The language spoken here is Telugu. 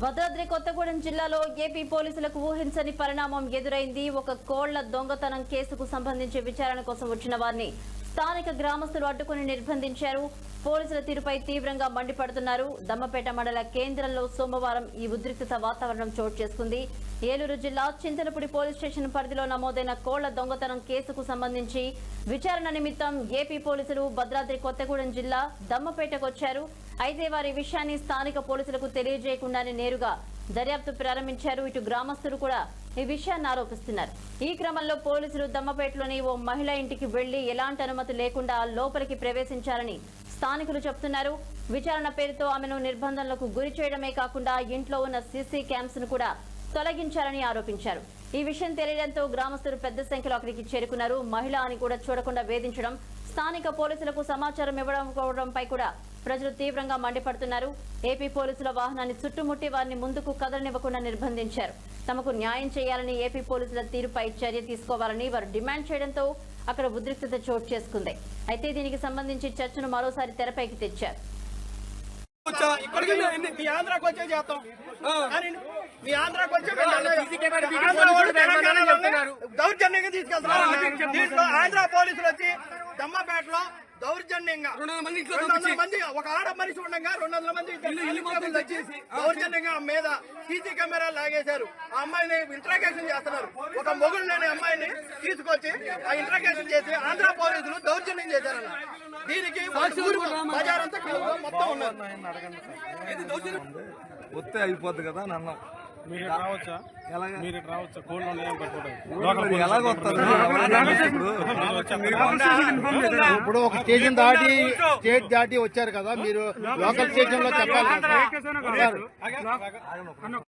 భద్రాద్రి కొత్తగూడెం జిల్లాలో ఏపీ పోలీసులకు ఊహించని పరిణామం ఎదురైంది. ఒక కోళ్ళ దొంగతనం కేసుకు సంబంధించి విచారణ కోసం వచ్చిన వారిని స్థానిక గ్రామస్తులు అడ్డుకుని నిర్బంధించారు. పోలీసుల తీరుపై తీవ్రంగా మండిపడుతున్నారు. దమ్మపేట మండల కేంద్రంలో సోమవారం ఈ ఉద్రిక్తత వాతావరణం చోటు చేసుకుంది. ఏలూరు జిల్లా చింతలపూడి పోలీస్ స్టేషన్ పరిధిలో నమోదైన కోళ్ళ దొంగతనం కేసుకు సంబంధించి విచారణ నిమిత్తం ఏపీ పోలీసులు భద్రాద్రి కొత్తగూడెం జిల్లా దమ్మపేటకు వచ్చారు. అయితే వారి విషయాన్ని స్థానిక పోలీసులకు తెలియజేయకుండానే నేరుగా దర్యాప్తు ప్రారంభించారు. ఇటు గ్రామస్తులు కూడా ఈ విషయాన్ని ఆరోపిస్తున్నారు. ఈ క్రమంలో పోలీసులు దమ్మపేటలోని ఓ మహిళ ఇంటికి వెళ్ళి ఎలాంటి అనుమతి లేకుండా లోపలికి ప్రవేశించారని స్థానికులు చెప్తున్నారు. విచారణ పేరుతో ఆమెను నిర్బంధనలకు గురి చేయడమే కాకుండా ఇంట్లో ఉన్న సీసీ క్యామ్స్ను కూడా తొలగించారని ఆరోపించారు. ఈ విషయం తెలియడంతో గ్రామస్తులు పెద్ద సంఖ్యలో అక్కడికి చేరుకున్నారు. మహిళ అని కూడా చూడకుండా వేధించడం స్థానిక పోలీసులకు సమాచారం ఇవ్వడంపై కూడా ప్రజలు తీవ్రంగా మండిపడుతున్నారు. ఏపీ పోలీసుల వాహనాన్ని చుట్టుముట్టి వారిని ముందుకు కదలనివ్వకుండా నిర్బంధించారు. తమకు న్యాయం చేయాలని ఏపీ పోలీసుల తీరుపై చర్య తీసుకోవాలని వారు డిమాండ్ చేయడంతో అక్కడ ఉద్రిక్తత చోటు చేసుకుంది. అయితే దీనికి సంబంధించి చర్చను మరోసారి తెరపైకి తెచ్చారు. మీ- ఆంధ్రాకి వచ్చే చేస్తాం. మీ ఆంధ్రాకి వచ్చే దౌర్జన్యంగా తీసుకెళ్తున్నారు. దీంట్లో ఆంధ్ర పోలీసులు వచ్చి దమ్మపేటలో దౌర్జన్యంగా రెండు వందల మంది ఒక ఆడ మనిషి ఉండగా రెండు వందల మంది కానిస్టేబుల్స్ వచ్చి దౌర్జన్యంగా మీద సీసీ కెమెరా లాగేశారు. ఆ అమ్మాయిని ఇంట్రాగేషన్ చేస్తున్నారు. ఒక మొగుడు లేని అమ్మాయిని తీసుకొచ్చి ఆ ఇంట్రాగేషన్ చేసి ఆంధ్ర పోలీసులు దౌర్జన్యం చేశారన్న. దీనికి ఊరు బజారంతా మొత్తం ఉన్నారు. వస్తే అయిపోద్ది కదా అని అన్నాం. మీరు ఇటు రావచ్చా? ఎలాగ? మీరు ఇటు రావచ్చా? కోళ్ళు ఉన్నాయని పట్టుకోవడం మరి ఎలాగ వస్తారు? ఇప్పుడు ఒక స్టేషన్ దాటి స్టేట్ దాటి వచ్చారు కదా మీరు లోకల్ స్టేషన్లో చెప్పాలి.